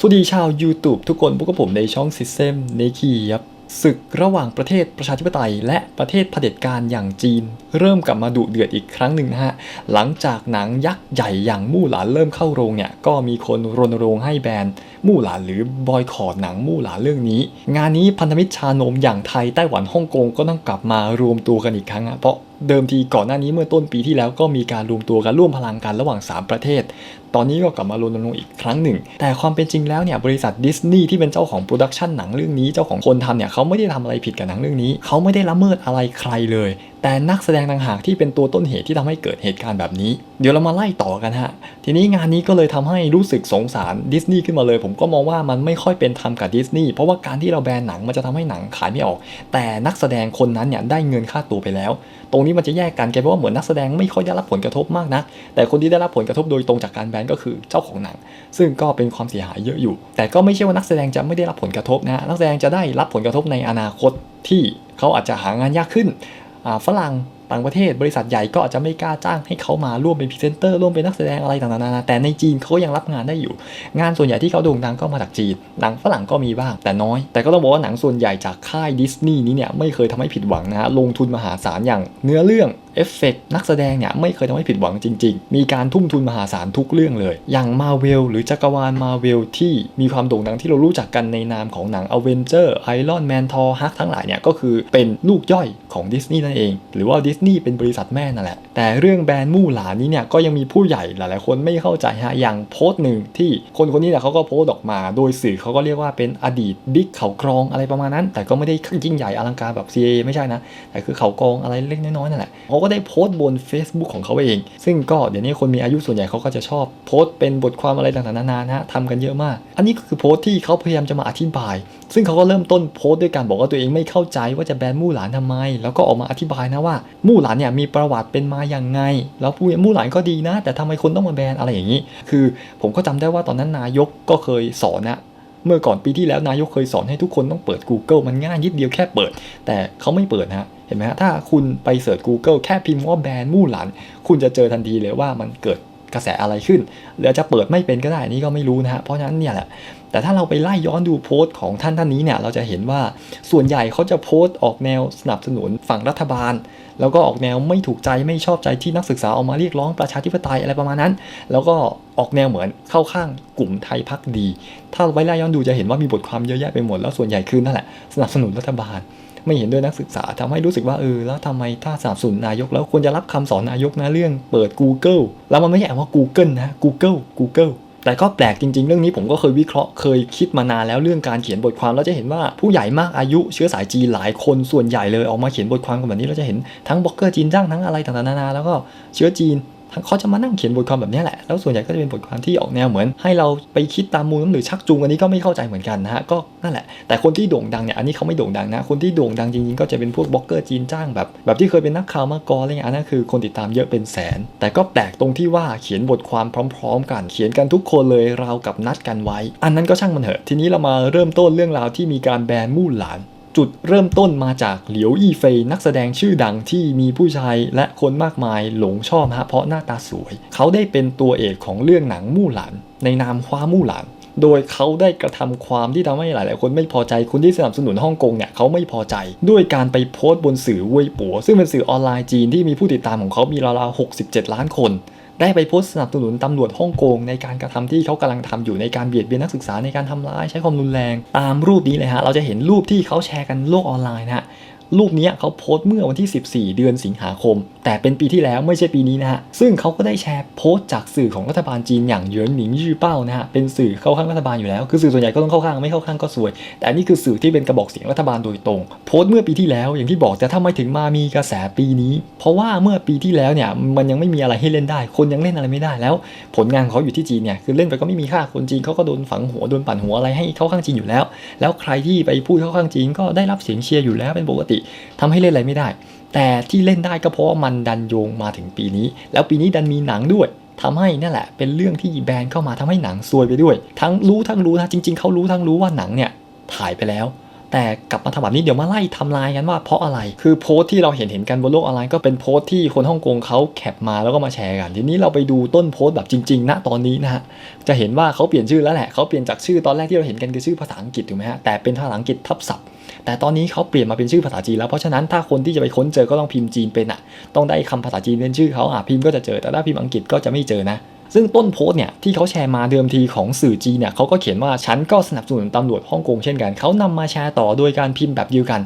สวัสดีชาว YouTube ทุกคนพวกกับผมในช่อง System ในคีครับศึกระหว่างประเทศประชาธิปไตย และประเทศเผด็จการอย่างจีน เริ่มกลับมาดุเดือดอีกครั้งหนึ่งนะฮะ หลังจากหนังยักษ์ใหญ่อย่างมู่หลานเริ่มเข้าโรงเนี่ย ก็มีคนรณรงค์ให้แบนมู่หลานหรือบอยคอรดหนังมู่หลานเรื่องนี้ งานนี้พันธมิตรชานมอย่างไทยไต้หวันฮ่องกงก็ต้องกลับมารวมตัวกันอีกครั้งอะเพราะเดิมทีก่อนหน้านี้เมื่อต้นปีที่แล้วก็มีการรวมตัวกันร่วมพลังกันระหว่าง 3 ประเทศตอนนี้ก็กลับมารณรงค์อีกครั้งหนึ่ง แต่ความเป็นจริงแล้วเนี่ยบริษัทดิสนีย์ที่เป็นเจ้าของโปรดักชันหนังเรื่องนี้เจ้าของคนทำเนี่ยเขาไม่ได้ทำอะไรผิดกับหนังเรื่องนี้ เขาไม่ได้ละเมิดอะไรใครเลย แต่นักแสดงต่างหากที่เป็นตัวต้นเหตุที่ทำให้เกิดเหตุการณ์แบบนี้ เดี๋ยวเรามาไล่ต่อกันฮะ ทีนี้งานนี้ก็เลยทำให้รู้สึกสงสารดิสนีย์ขึ้นมาเลย ผมก็มองว่ามันไม่ค่อยเป็นธรรมกับดิสนีย์เพราะว่าการที่เราแบนหนังมันจะทำให้หนังขายไม่ออก แต่นักแสดงคนนั้นเนี่ยได้เงินค่าตัวไปแล้ว ตรงนี้มันจะแยกกันแกลายเป็นว่าเหมือนนักแสดงไม่ค่อยได้รับผลกระทบมากนักแต่คนที่ได้รับผลกระทบโดยตรงจากการแบนก็คือเจ้าของหนัง ซึ่งก็เป็นความเสียหายเยอะอยู่ แต่ก็ไม่ใช่ว่านักแสดงจะไม่ได้รับผลกระทบนะฮะนักแสดงจะได้รับผลกระทบในอนาคตที่เขาอาจจะหางานยากขึ้นฝรั่งต่างประเทศบริษัทใหญ่ก็อาจจะไม่กล้าจ้างให้เขามาร่วมเป็นพรีเซนเตอร์ร่วมเป็นนักแสดงอะไรต่างๆนานาแต่ในจีนเขายังรับงานได้อยู่ งานส่วนใหญ่ที่เขาโด่งดังก็มาจากจีน หนังฝรั่งก็มีบ้างแต่น้อย แต่ก็ต้องบอกว่าหนังส่วนใหญ่จากค่ายดิสนีย์นี้เนี่ยไม่เคยทำให้ผิดหวังนะฮะลงทุนมหาศาลอย่างเนื้อเรื่อง เอฟเฟกนักแสดงเนี่ยไม่เคยทำให้ผิดหวังจริง ๆ มีการทุ่มทุนมหาศาลทุกเรื่องเลย อย่างมาเวลหรือจักรวาลมาเวลที่มีความโด่งดังที่เรารู้จักกันในนามของหนังอเวนเจอร์ไอรอนแมนทอร์ฮักทั้งหลายเนี่ยก็คือเป็นลูกย่อยของดิสนีย์นั่นเอง หรือว่าดิสนีย์เป็นบริษัทแม่นั่นแหละ แต่เรื่องแบรนด์มู่หลานนี้เนี่ยก็ยังมีผู้ใหญ่หลายๆคนไม่เข้าใจฮะอย่างโพสต์หนึ่งที่คนคนนี้เนี่ยเขาก็โพสต์ออกมา โดยสื่อเขาก็เรียกว่าเป็นอดีตบิ๊กเขากรองอะไรประมาณนั้น แต่ก็ไม่ได้ยิ่งใหญ่อลังการแบบ CA ไม่ใช่นะแต่คือเขากรองอะไรเล็กน้อยๆนั่นแหละเขาก็ได้โพสต์บน Facebook ของเขาเอง ซึ่งก็เดี๋ยวนี้คนมีอายุส่วนใหญ่เขาก็จะชอบโพสต์เป็นบทความอะไรต่างๆนานานะฮะทำกันเยอะมาก อันนี้ก็คือโพสต์ที่เขาพยายามจะมาอธิบาย ซึ่งเขาก็เริ่มต้นโพสต์ด้วยการบอกว่าตัวเองไม่เข้าใจว่าจะแบนมู่หลานทำไม แล้วก็ออกมาอธิบายนะว่ามู่หลานเนี่ยมีประวัติเป็นมาอย่างไง แล้วผู้มู่หลานก็ดีนะ แต่ทำไมคนต้องมาแบนอะไรอย่างนี้ คือผมก็จำได้ว่าตอนนั้นนายกก็เคยสอนนะ เมื่อก่อนปีที่แล้วนายกเคยสอนให้ทุกคนต้องเปิด Google มันง่ายนิดเดียวแค่เปิด แต่เขาไม่เปิดฮะเห็นไหมฮะถ้าคุณไปเสิร์ช Google แค่พิมพ์ว่าแบรนด์มู่หลานคุณจะเจอทันทีเลยว่ามันเกิดกระแสอะไรขึ้นหรือจะเปิดไม่เป็นก็ได้นี่ก็ไม่รู้นะฮะเพราะฉะนั้นเนี่ยแหละแต่ถ้าเราไปไล่ย้อนดูโพสต์ของท่านท่านนี้เนี่ยเราจะเห็นว่าส่วนใหญ่เขาจะโพสต์ออกแนวสนับสนุนฝั่งรัฐบาล แล้วก็ออกแนวไม่ถูกใจไม่ชอบใจที่นักศึกษาออกมาเรียกร้องประชาธิปไตยอะไรประมาณนั้น แล้วก็ออกแนวเหมือนเข้าข้างกลุ่มไทยพักดี ถ้าไว้ไล่ย้อนดูจะเห็นว่ามีบทความเยอะแยะไปหมดแล้วส่วนใหญ่คือนั่นแหละสนับสนุนรัฐบาล ไม่เห็นด้วยนักศึกษาทำให้รู้สึกว่าเออแล้วทำไมถ้าสนับสนุนนายกแล้วควรจะรับคำสอนนายกนะเรื่องเปิด Google แล้วมันไม่ใช่ว่า Google นะ Google Google แต่ก็แปลกจริง ๆ เรื่องนี้ผมก็เคยวิเคราะห์เคยคิดมานานแล้วเรื่องการเขียนบทความเราจะเห็นว่าผู้ใหญ่มากอายุเชื้อสายจีนหลายคนส่วนใหญ่เลยออกมาเขียนบทความกันแบบนี้เราจะเห็นทั้งบล็อกเกอร์จีนจ้างทั้งอะไรต่างๆนานาแล้วก็เชื้อจีน เขาจะมานั่งเขียนบทความแบบนี้แหละ แล้วส่วนใหญ่ก็จะเป็นบทความที่ออกแนวเหมือน ให้เราไปคิดตามมูลหรือชักจูงอันนี้ก็ไม่เข้าใจเหมือนกันนะฮะก็นั่นแหละ แต่คนที่โด่งดังเนี่ยอันนี้เขาไม่โด่งดังนะ คนที่โด่งดังจริงๆก็จะเป็นพวกบล็อกเกอร์จีนจ้างแบบ แบบที่เคยเป็นนักข่าวมาก่อนอะไรเงี้ยอันนั้นคือคนติดตามเยอะเป็นแสน แต่ก็แปลกตรงที่ว่าเขียนบทความพร้อม ๆ กันเขียนกันทุกคนเลยเรากับนัดกันไว้ อันนั้นก็ช่างมันเถอะ ทีนี้เรามาเริ่มต้นเรื่องราวที่มีการแบนมู่หลาน จุดเริ่มต้นมาจากเหลียวอี้เฟยนักแสดงชื่อดังที่มีผู้ชายและคนมากมายหลงชอบฮะเพราะหน้าตาสวย เขาได้เป็นตัวเอกของเรื่องหนังมู่หลาน ในนามคว้ามู่หลานโดยเขาได้กระทำความที่ทำให้หลาย ๆ คนไม่พอใจคนที่สนับสนุนฮ่องกงเนี่ยเขาไม่พอใจ ด้วยการไปโพสต์บนสื่อเว่ยปัวซึ่งเป็นสื่อออนไลน์จีนที่มีผู้ติดตามของเขามีราวๆ67 ล้านคน ได้ไปโพสต์สนับสนุนตำรวจฮ่องกงในการกระทำที่เขากำลังทำอยู่ในการเบียดเบียนนักศึกษาในการทำร้ายใช้ความรุนแรง ตามรูปนี้เลยฮะเราจะเห็นรูปที่เขาแชร์กันโลกออนไลน์นะฮะ รูปนี้เขาโพสต์เมื่อวันที่ 14 เดือนสิงหาคม แต่เป็นปีที่แล้วไม่ใช่ปีนี้นะฮะ ซึ่งเขาก็ได้แชร์โพสต์จากสื่อของรัฐบาลจีนอย่างเยินหมิงยื่อเป้านะฮะ เป็นสื่อเข้าข้างรัฐบาลอยู่แล้ว คือสื่อส่วนใหญ่ก็ต้องเข้าข้างไม่เข้าข้างก็สวย แต่อันนี้คือสื่อที่เป็นกระบอกเสียงรัฐบาลโดยตรง โพสต์เมื่อปีที่แล้วอย่างที่บอกแต่ทำไมถึงมามีกระแสปีนี้ เพราะว่าเมื่อปีที่แล้วเนี่ยมันยังไม่มีอะไรให้เล่นได้ คนยังเล่นอะไรไม่ได้แล้ว ผลงานเขาอยู่ที่จีนเนี่ยคือเล่นไปก็ไม่มีค่าคนจีนเขาก็โดนฝังหัวโดนปั่นหัวอะไรให้เข้าข้างจีนอยู่แล้ว แล้วใครที่ไปพูดเข้าข้างจีนก็ได้รับเสียงเชียร์อยู่แล้วเป็นปกติทำให้เล่นอะไรไม่ได้ แต่ที่เล่นได้ก็เพราะว่ามันดันโยงมาถึงปีนี้ แล้วปีนี้ดันมีหนังด้วยทำให้นั่นแหละ เป็นเรื่องที่แบรนด์เข้ามาทำให้หนังซวยไปด้วย ทั้งรู้ทั้งรู้นะจริง ๆเขารู้ทั้งรู้ว่าหนังเนี่ยถ่ายไปแล้ว แต่กลับมาทำแบบนี้เดี๋ยวมาไล่ทำลายกันว่าเพราะอะไร คือโพสต์ที่เราเห็นเห็นกันบนโลกออนไลน์ก็เป็นโพสต์ที่คนฮ่องกงเขาแคปมาแล้วก็มาแชร์กัน ทีนี้เราไปดูต้นโพสต์แบบจริงๆ ณ ตอนนี้นะฮะ จะเห็นว่าเขาเปลี่ยนชื่อแล้วแหละ เขาเปลี่ยนจากชื่อตอนแรกที่เราเห็นกันคือชื่อภาษาอังกฤษถูกไหมฮะ แต่เป็นภาษาอังกฤษทับศัพท์ แต่ตอนนี้เขาเปลี่ยนมาเป็นชื่อภาษาจีนแล้ว เพราะฉะนั้นถ้าคนที่จะไปค้นเจอก็ต้องพิมพ์จีนเป็นอะ ต้องได้คำภาษาจีนเป็นชื่อเขาอะพิมพ์ก็จะเจอ แต่ถ้าพิมพ์อังกฤษก็จะไม่เจอนะ ซึ่งต้นโพสต์เนี่ยที่เขาแชร์มาเดิมทีของสื่อจีเนี่ยเขาก็เขียนว่าฉันก็สนับสนุนตำรวจฮ่องกงเช่นกันเขานำมาแชร์ต่อโดยการพิมพ์แบบเดียวกัน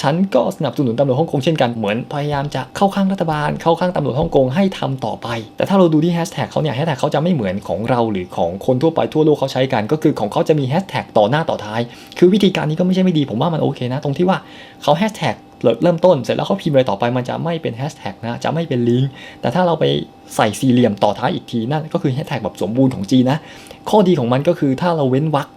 ฉันก็สนับสนุนตำรวจฮ่องกงเช่นกันเหมือนพยายามจะเข้าข้างรัฐบาล เข้าข้างตำรวจฮ่องกงให้ทำต่อไป แต่ถ้าเราดูที่แฮชแท็กเขาเนี่ยแฮชแท็กเขาจะไม่เหมือนของเราหรือของคนทั่วไปทั่วโลกเขาใช้กัน ก็คือของเขาจะมีแฮชแท็กต่อหน้าต่อท้าย คือวิธีการนี้ก็ไม่ใช่ไม่ดีผมว่ามันโอเคนะ ตรงที่ว่าเขาแฮชแท็ก เริ่มต้นเสร็จแล้วเขาพิมพ์อะไรต่อไปมันจะไม่เป็นแฮชแท็กนะจะไม่เป็นลิงก์แต่ถ้าเราไปใส่สี่เหลี่ยมต่อท้ายอีกทีนั่นก็คือแฮชแท็กแบบสมบูรณ์ของจีนนะข้อดีของมันก็คือถ้าเราเว้นวรรค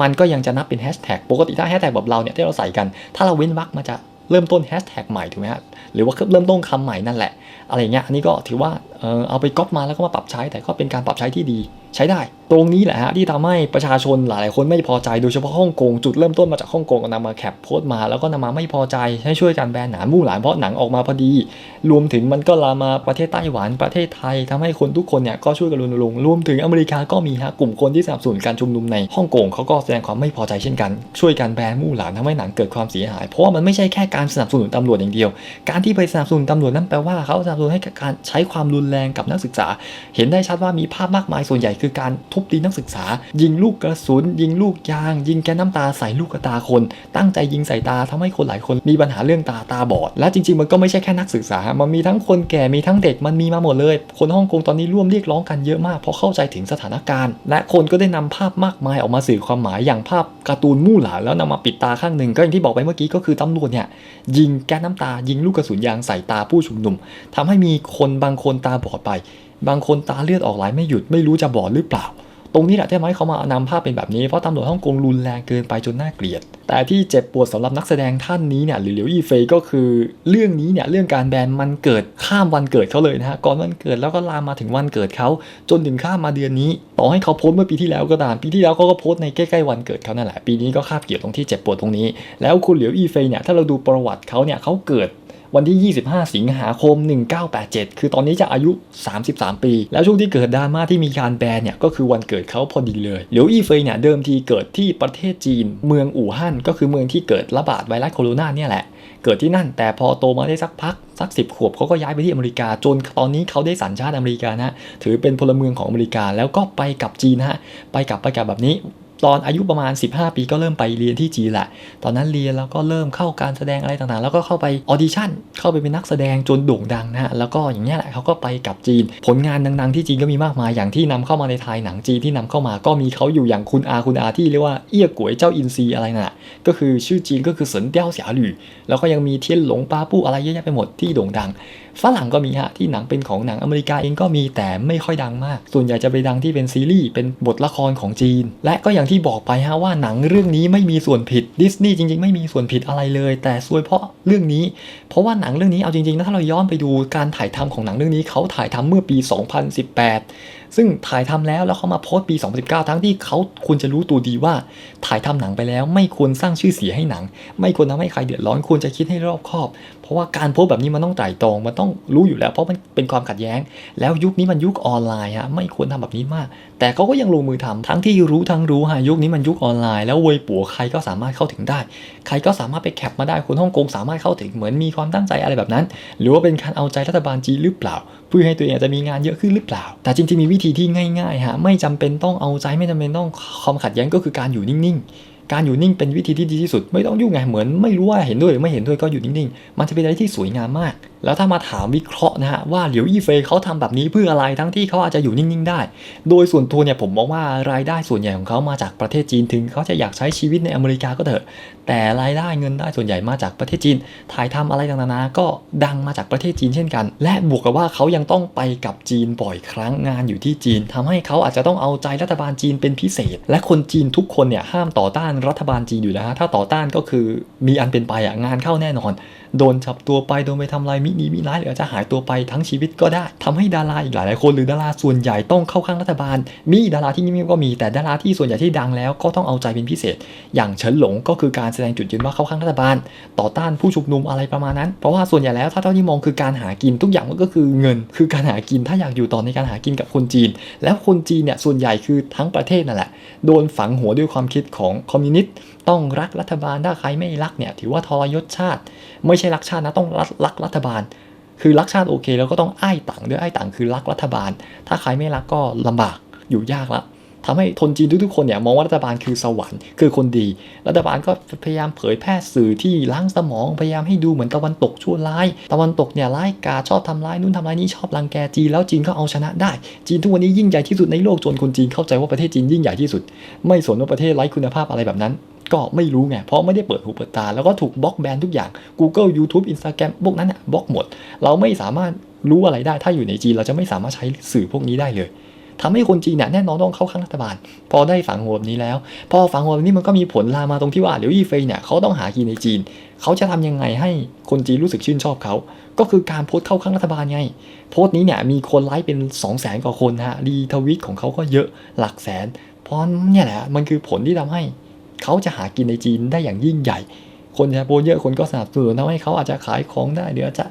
มันก็ยังจะนับเป็นแฮชแท็กปกติถ้าแฮชแท็กแบบเราเนี่ยที่เราใส่กัน ถ้าเราเว้นวรรคมันจะเริ่มต้นแฮชแท็กใหม่ถูกไหมฮะหรือว่าเริ่มต้นคำใหม่นั่นแหละ อะไรเงี้ยอันนี้ก็ถือว่าเออเอาไปก๊อปมาแล้วก็มาปรับใช้แต่ก็เป็นการปรับใช้ที่ดี ใช้ได้ ตรงนี้แหละฮะที่ทำให้ประชาชนหลายๆคนไม่พอใจโดยเฉพาะฮ่องกงจุดเริ่มต้นมาจากฮ่องกงก็นำมาแคปโพสต์มาแล้วก็นำมาไม่พอใจให้ช่วยกันแบนหนานมู่หลานเพราะหนังออกมาพอดี รวมถึงมันก็ลามาประเทศไต้หวันประเทศไทยทำให้คนทุกคนเนี่ยก็ช่วยกันรณรงค์รวมถึงอเมริกาก็มีฮะกลุ่มคนที่สนับสนุนการชุมนุมในฮ่องกงเขาก็แสดงความไม่พอใจเช่นกัน ช่วยกันแบนมู่หลานทำให้หนังเกิดความเสียหาย เพราะว่ามันไม่ใช่แค่การสนับสนุนตำรวจอย่างเดียว การที่ไปสนับสนุนตำรวจนั่นแปลว่าเขาสนับสนุนให้การใช้ความรุนแรงกับนักศึกษา เห็นได้ชัดว่ามีภาพมากมายส่วนใหญ่คือการทุบตีนักศึกษา ยิงลูกกระสุน ยิงลูกยาง ยิงแก๊สน้ำตาใส่ลูกตาคน ตั้งใจยิงใส่ตาทำให้คนหลายคนมีปัญหาเรื่องตาตาบอด และจริงๆ มันก็ไม่ใช่แค่นักศึกษา มันมีทั้งคนแก่มีทั้งเด็กมันมีมาหมดเลย คนฮ่องกงตอนนี้ร่วมเรียกร้องกันเยอะมากเพราะเข้าใจถึงสถานการณ์ และคนก็ได้นำภาพมากมายออกมาสื่อความหมายอย่างภาพการ์ตูนมู่หลานแล้วนำมาปิดตาข้างหนึ่งก็อย่างที่บอกไปเมื่อกี้ก็คือตำรวจเนี่ยยิงแก๊สน้ำตายิงลูกกระสุนยางใส่ตาผู้ชุมนุมทำให้มีคนบางคนตาบอดไปบางคนตาเลือดออกไหลไม่หยุดไม่รู้จะบอดหรือเปล่า ตรงนี้แหละที่ทำให้เขามานำภาพเป็นแบบนี้เพราะตำรวจฮ่องกงรุนแรงเกินไปจนน่าเกลียด แต่ที่เจ็บปวดสำหรับนักแสดงท่านนี้เนี่ยหรือเหลียวอีเฟยก็คือเรื่องนี้เนี่ยเรื่องการแบนมันเกิดข้ามวันเกิดเขาเลยนะฮะก่อนวันเกิดแล้วก็ลามมาถึงวันเกิดเขาจนถึงข้ามมาเดือนนี้ ต่อให้เขาโพสต์เมื่อปีที่แล้วก็ตามปีที่แล้วเขาก็โพสต์ในใกล้ๆวันเกิดเขานั่นแหละปีนี้ก็คาบเกี่ยวตรงที่เจ็บปวดตรงนี้ แล้วคุณเหลียวอีเฟยเนี่ยถ้าเราดูประวัติเขาเนี่ยเขาเกิด วันที่ 25 สิงหาคม 1987 คือตอนนี้จะอายุ 33 ปี แล้วช่วงที่เกิดดราม่าที่มีการแบนเนี่ยก็คือวันเกิดเขาพอดีเลยเหลียวอี้เฟยเนี่ยเดิมทีเกิดที่ประเทศจีน เมืองอู่ฮั่นก็คือเมืองที่เกิดระบาดไวรัสโคโรนาเนี่ยแหละเกิดที่นั่นแต่พอโตมาได้สักพักสักสิบขวบเขาก็ย้ายไปที่อเมริกาจนตอนนี้เขาได้สัญชาติอเมริกานะถือเป็นพลเมืองของอเมริกาแล้วก็ไปกับจีนฮะไปกับไปกับแบบนี้ ตอนอายุประมาณ 15 ปีก็เริ่มไปเรียนที่จีนแหละ ตอนนั้นเรียนแล้วก็เริ่มเข้าการแสดงอะไรต่างๆ แล้วก็เข้าไปออดิชั่น เข้าไปเป็นนักแสดงจนโด่งดังนะฮะ แล้วก็อย่างเงี้ยแหละเขาก็ไปกับจีน ผลงานดังๆที่จีนก็มีมากมาย อย่างที่นำเข้ามาในไทยหนังจีนที่นำเข้ามา ก็มีเขาอยู่อย่างคุณอาคุณอาที่เรียกว่าเอี้ยก๋วยเจ้าอินซีอะไรน่ะ ก็คือชื่อจีนก็คือเสินเตี้ยวเสียหลี่แล้วก็ยังมีเทียนหลงปาปู้อะไรเยอะแยะไปหมดที่โด่งดัง ฝรั่งก็มีฮะที่หนังเป็นของหนังอเมริกาเองก็มีแต่ไม่ค่อยดังมาก ส่วนใหญ่จะไปดังที่เป็นซีรีส์เป็นบทละครของจีน และก็อย่างที่บอกไปฮะว่าหนังเรื่องนี้ไม่มีส่วนผิดดิสนีย์จริง ๆ ไม่มีส่วนผิดอะไรเลย แต่ซวยเพราะเรื่องนี้ เพราะว่าหนังเรื่องนี้เอาจริงๆนะถ้าเราย้อนไปดูการถ่ายทำของหนังเรื่องนี้เขาถ่ายทำเมื่อปี 2018ซึ่งถ่ายทำแล้วแล้วเขามาโพสต์ปี 2019 ทั้งที่เขาควรจะรู้ตัวดีว่าถ่ายทำหนังไปแล้ว ไม่ควรสร้างชื่อเสียงให้หนัง ไม่ควรทำให้ใครเดือดร้อนควรจะคิดให้รอบคอบ เพราะว่าการโพสต์แบบนี้มันต้องไตร่ตรองมันต้องรู้อยู่แล้ว เพราะมันเป็นความขัดแย้ง แล้วยุคนี้มันยุคออนไลน์ฮะไม่ควรทำแบบนี้มากแต่เขาก็ยังลงมือทำทั้งที่รู้ทั้งรู้ฮะยุคนี้มันยุคออนไลน์แล้วเวยปัวใครก็สามารถเข้าถึงได้ ใครก็สามารถไปแคปมาได้คนฮ่องกงสามารถเข้าถึงเหมือนมีความตั้งใจอะไรแบบนั้น หรือว่าเป็นการเอาใจรัฐบาลจีนหรือเปล่า เพื่อให้ตัวเองจะมีงานเยอะขึ้นหรือเปล่า แต่จริงๆมีวิธีที่ง่ายๆฮะไม่จำเป็นต้องเอาใจไม่จำเป็นต้องความขัดแย้งก็คือการอยู่นิ่งๆการอยู่นิ่งเป็นวิธีที่ดีที่สุดไม่ต้องยุ่งไงเหมือนไม่รู้ว่าเห็นด้วยหรือไม่เห็นด้วยก็อยู่นิ่งๆ มันจะเป็นอะไรที่สวยงามมาก แล้วถ้ามาถามวิเคราะห์นะฮะว่าเหลียวอี้เฟยเขาทำแบบนี้เพื่ออะไรทั้งที่เขาอาจจะอยู่นิ่งๆได้ โดยส่วนตัวเนี่ยผมมองว่ารายได้ส่วนใหญ่ของเขามาจากประเทศจีนถึงเขาจะอยากใช้ชีวิตในอเมริกาก็เถอะ แต่รายได้เงินได้ส่วนใหญ่มาจากประเทศจีน ถ่ายทำอะไรต่างๆนาก็ดังมาจากประเทศจีนเช่นกัน และบวกกับว่าเขายังต้องไปกับจีนบ่อยครั้งงานอยู่ที่จีนทำให้เขาอาจจะต้องเอาใจรัฐบาลจีนเป็นพิเศษ และคนจีนทุกคนเนี่ยห้ามต่อต้านรัฐบาลจีนอยู่แล้วฮะถ้าต่อต้านก็คือมีอันเป็นไปอะงานเข้าแน่นอนโดนจับตัวไปโดนไปทำลายมิดีม่ร้ายหรืออาจจะหายตัวไปทั้งชีวิตก็ได้ทำให้ดาราอีกหลายๆคนหรือดาราส่วนใหญ่ต้องเข้าข้างรัฐบาล มีดาราที่นี่ก็มีแต่ดาราที่ส่วนใหญ่ที่ดังแล้วก็ต้องเอาใจเป็นพิเศษ อย่างเฉินหลงก็คือการแสดงจุดยืนว่าเข้าข้างรัฐบาล ต่อต้านผู้ชุมนุมอะไรประมาณนั้น เพราะว่าส่วนใหญ่แล้วถ้าเท่าที่มองคือการหากินทุกอย่างมันก็คือเงิน คือการหากินถ้าอยากอยู่ต่อในการหากินกับคนจีน แล้วคนจีนเนี่ยส่วนใหญ่คือทั้งประเทศนั่นแหละโดนฝังหัวด้วยความคิดของคอมมิวนิสต์ต้องรักรัฐบาลถ้าใครไม่รักเนี่ยถือว่าทรยศชาติ ไม่ใช่รักชาตินะต้องรักรักรัฐบาล คือรักชาติโอเค แล้วก็ต้องอ้ายต่างด้วยอ้ายต่างคือรักรัฐบาล ถ้าใครไม่รักก็ลำบากอยู่ยากละทำให้คนจีนทุกๆคนเนี่ยมองว่ารัฐบาลคือสวรรค์คือคนดี รัฐบาลก็พยายามเผยแพร่สื่อที่ล้างสมองพยายามให้ดูเหมือนตะวันตกชั่วร้าย ตะวันตกเนี่ยร้ายกาชอบทำร้ายนู่นทำร้ายนี่ชอบรังแกจีนแล้วจีนก็เอาชนะได้ จีนทุกวันนี้ยิ่งใหญ่ที่สุดในโลกจนคนจีนเข้าใจว่าประเทศจีนยิ่งใหญ่ที่สุด ไม่สนว่าประเทศไร้คุณภาพอะไรแบบนั้น ก็ไม่รู้ไง เพราะไม่ได้เปิดหูเปิดตา แล้วก็ถูกบล็อกแบนทุกอย่าง Google YouTube Instagram พวกนั้นน่ะบล็อกหมด เราไม่สามารถรู้อะไรได้ ถ้าอยู่ในจีนเราจะไม่สามารถใช้สื่อพวกนี้ได้เลยทำให้คนจีนเนี่ยแน่นอนต้องเข้าข้างรัฐบาล พอได้ฝังหัวแบบนี้แล้ว พอฝังหัวแบบนี้มันก็มีผลลามมาตรงที่ว่าเหลียวอีเฟยเนี่ยเขาต้องหากินในจีน เขาจะทำยังไงให้คนจีนรู้สึกชื่นชอบเขา ก็คือการโพสต์เข้าข้างรัฐบาลไง โพสต์นี้เนี่ยมีคนไลค์เป็น2 0 0แสนกว่าคนนะฮะรีทวิตของเขาก็เยอะหลักแสน เพราะเนี่ยแหละมันคือผลที่ทำให้ เขาจะหากินในจีนได้อย่างยิ่งใหญ่ คนจะโปรเยอะคนก็สนับสนุนทำให้เขาอาจจะขายของได้หรืออาจจะ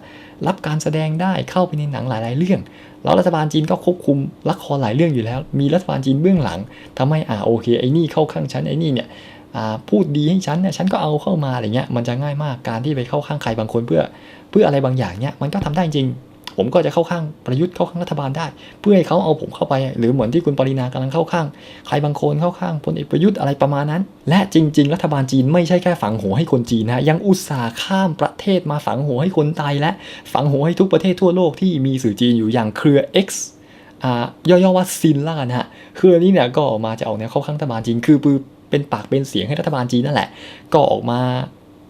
รับการแสดงได้เข้าไปในหนังหลาย ๆ เรื่อง แล้วรัฐบาลจีนก็ควบคุมละครหลายเรื่องอยู่แล้ว มีรัฐบาลจีนเบื้องหลังทำให้อ่าโอเคไอ้นี่เข้าข้างฉันไอ้นี่เนี่ยอ่าพูดดีให้ฉันเนี่ยฉันก็เอาเข้ามาอะไรเงี้ยมันจะง่ายมากการที่ไปเข้าข้างใครบางคนเพื่อ เพื่ออะไรบางอย่างเนี่ยมันก็ทำได้จริง ผมก็จะเข้าข้างประยุทธ์เข้าข้างรัฐบาลได้ เพื่อให้เขาเอาผมเข้าไป หรือเหมือนที่คุณปรินากำลังเข้าข้าง ใครบางคนเข้าข้างพลเอกประยุทธ์อะไรประมาณนั้น และจริง ๆ รัฐบาลจีนไม่ใช่แค่ฝังหัวให้คนจีนนะยังอุตส่าห์ข้ามประเทศมาฝังหัวให้คนไทยและฝังหัวให้ทุกประเทศทั่วโลกที่มีสื่อจีนอยู่อย่างเครือ X อ่าย่อๆว่าซินล่านะฮะเครือนี้เนี่ยก็ออกมาจะออกแนวเข้าข้างรัฐบาลจีนคือเป็นปากเป็นเสียงให้รัฐบาลจีนนั่นแหละ ก็ออกมา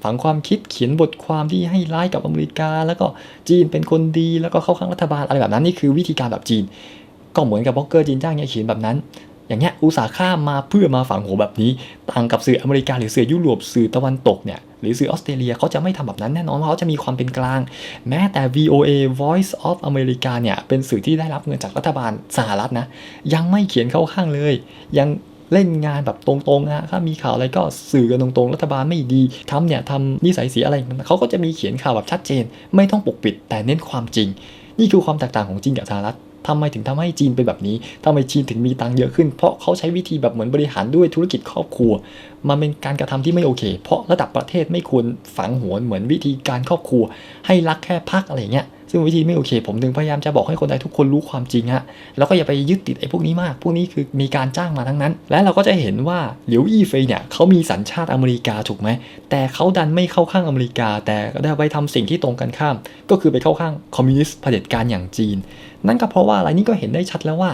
ฝังความคิดเขียนบทความที่ให้ร้ายกับอเมริกา แล้วก็จีนเป็นคนดีแล้วก็เข้าข้างรัฐบาลอะไรแบบนั้นนี่คือวิธีการแบบจีน ก็เหมือนกับบล็อกเกอร์จีนจ้างเนี่ยเขียนแบบนั้น อย่างเงี้ยอุตสาห์ข้ามมาเพื่อมาฝังหัวแบบนี้ ต่างกับสื่ออเมริกาหรือสื่อยุโรปสื่อตะวันตกเนี่ยหรือสื่อออสเตรเลียเขาจะไม่ทำแบบนั้นแน่นอนว่าเขาจะมีความเป็นกลาง แม้แต่ VOA Voice of America เนี่ยเป็นสื่อที่ได้รับเงินจากรัฐบาลสหรัฐนะยังไม่เขียนเข้าข้างเลยยัง เล่นงานแบบตรงๆนะถ้ามีข่าวอะไรก็สื่อกันตรงๆ รัฐบาลไม่ดีทำเนี่ยทำนิสัยเสียอะไรเขาก็จะมีเขียนข่าวแบบชัดเจน ไม่ต้องปกปิดแต่เน้นความจริง นี่คือความแตกต่างของจีนกับสหรัฐทำไมถึงทำให้จีนเป็นแบบนี้ทำไมจีนถึงมีตังเยอะขึ้น เพราะเขาใช้วิธีแบบเหมือนบริหารด้วยธุรกิจครอบครัว มันเป็นการกระทำที่ไม่โอเค เพราะระดับประเทศไม่ควรฝังหัวเหมือนวิธีการครอบครัว ให้รักแค่พักอะไรเงี้ย ซึ่งวิธีไม่โอเค ผมถึงพยายามจะบอกให้คนไทยทุกคนรู้ความจริงฮะแล้วก็อย่าไปยึดติดไอ้พวกนี้มาก พวกนี้คือมีการจ้างมาทั้งนั้น และเราก็จะเห็นว่าเหลียวอี้เฟยเนี่ยเขามีสัญชาติอเมริกาถูกไหมแต่เขาดันไม่เข้าข้างอเมริกา แต่ได้ไปทำสิ่งที่ตรงกันข้าม ก็คือไปเข้าข้างคอมมิวนิสต์เผด็จการอย่างจีน นั่นก็เพราะว่าอะไรนี่ก็เห็นได้ชัดแล้วว่า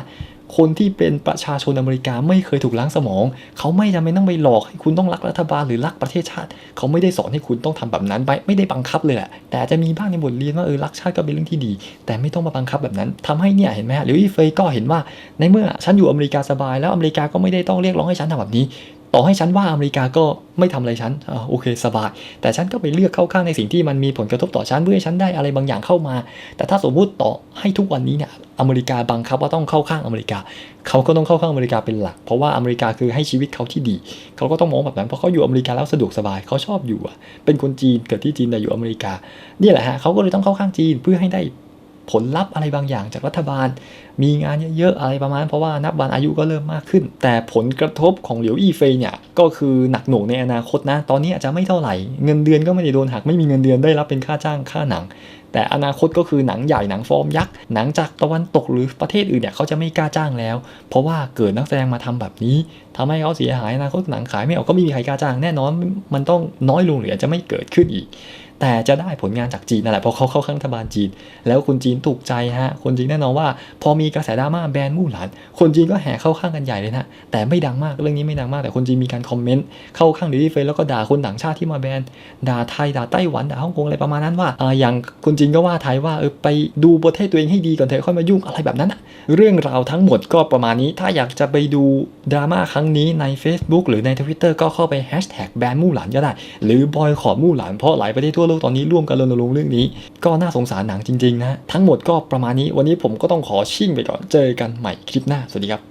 คนที่เป็นประชาชนอเมริกาไม่เคยถูกล้างสมอง เขาไม่จำเป็นต้องไปหลอกให้คุณต้องรักรัฐบาลหรือรักประเทศชาติ เขาไม่ได้สอนให้คุณต้องทำแบบนั้นไปไม่ได้บังคับเลยแหละแต่จะมีบ้างในบทเรียนว่าเออรักชาติก็เป็นเรื่องที่ดี แต่ไม่ต้องมาบังคับแบบนั้นทำให้เนี่ยเห็นไหมฮะหรือเฟยก็เห็นว่าในเมื่อฉันอยู่อเมริกาสบาย แล้วอเมริกาก็ไม่ได้ต้องเรียกร้องให้ฉันทำแบบนี้ ต่อให้ฉันว่าอเมริกาก็ไม่ทำอะไรฉันอ่าโอเคสบาย แต่ฉันก็ไปเลือกเข้าข้างในสิ่งที่มันมีผลกระทบต่อฉันเพื่อให้ฉันได้อะไรบางอย่างเข้ามา แต่ถ้าสมมุติต่อให้ทุกวันนี้เนี่ยอเมริกาบังคับว่าต้องเข้าข้างอเมริกา เขาก็ต้องเข้าข้างอเมริกาเป็นหลัก เพราะว่าอเมริกาคือให้ชีวิตเขาที่ดี เขาก็ต้องมองแบบนั้นเพราะเขาอยู่อเมริกาแล้วสะดวกสบายเขาชอบอยู่เป็นคนจีนเกิดที่จีนแต่อยู่อเมริกานี่แหละฮะเขาก็เลยต้องเข้าข้างจีนเพื่อให้ได้ ผลลัพธ์อะไรบางอย่างจากรัฐบาล มีงานเยอะๆอะไรประมาณ เพราะว่านับวันอายุก็เริ่มมากขึ้น แต่ผลกระทบของเหลียวอี้เฟยเนี่ยก็คือหนักหน่วงในอนาคตนะ ตอนนี้อาจจะไม่เท่าไหร่ เงินเดือนก็ไม่ได้โดนหักไม่มีเงินเดือนได้รับเป็นค่าจ้างค่าหนัง แต่อนาคตก็คือหนังใหญ่หนังฟอร์มยักษ์หนังจากตะวันตกหรือประเทศอื่นเนี่ยเขาจะไม่กล้าจ้างแล้ว เพราะว่าเกิดนักแสดงมาทำแบบนี้ทำให้เขาเสียหายอนาคตหนังขายไม่ออกก็ไม่มีใครกล้าจ้างแน่นอนมันต้องน้อยลงหรืออาจจะไม่เกิดขึ้นอีก แต่จะได้ผลงานจากจีนนั่นแหละเพราะเขาเข้าข้างรัฐบาลจีน แล้วคนจีนถูกใจฮะคนจีนแน่นอนว่า พอมีกระแสดราม่าแบนมู่หลาน คนจีนก็แห่เข้าข้างกันใหญ่เลยนะแต่ไม่ดังมากเรื่องนี้ไม่ดังมากแต่คนจีนมีการคอมเมนต์เข้าข้างดิจิเฟซแล้วก็ด่าคนต่างชาติที่มาแบนด่าไทยด่าไต้หวันด่าฮ่องกงอะไรประมาณนั้นว่าออย่างคนจีนก็ว่าไทยว่าเออไปดูประเทศตัวเองให้ดีก่อนเถอะค่อยมายุ่งอะไรแบบนั้นอะเรื่องราวทั้งหมดก็ประมาณนี้ ถ้าอยากจะไปดูดราม่าครั้งนี้ใน Facebook หรือใน Twitter ก็เข้าไปแฮชแท็กแบนมู่หลานก็ได้ หรือบอยขอมู่หลานเพราะหลายประเทศทั่วโลกโลกตอนนี้ร่วมกันรณรงค์เรื่องนี้ ก็น่าสงสารหนังจริงๆนะทั้งหมดก็ประมาณนี้วันนี้ผมก็ต้องขอชิ่งไปก่อนเจอกันใหม่คลิปหน้าสวัสดีครับ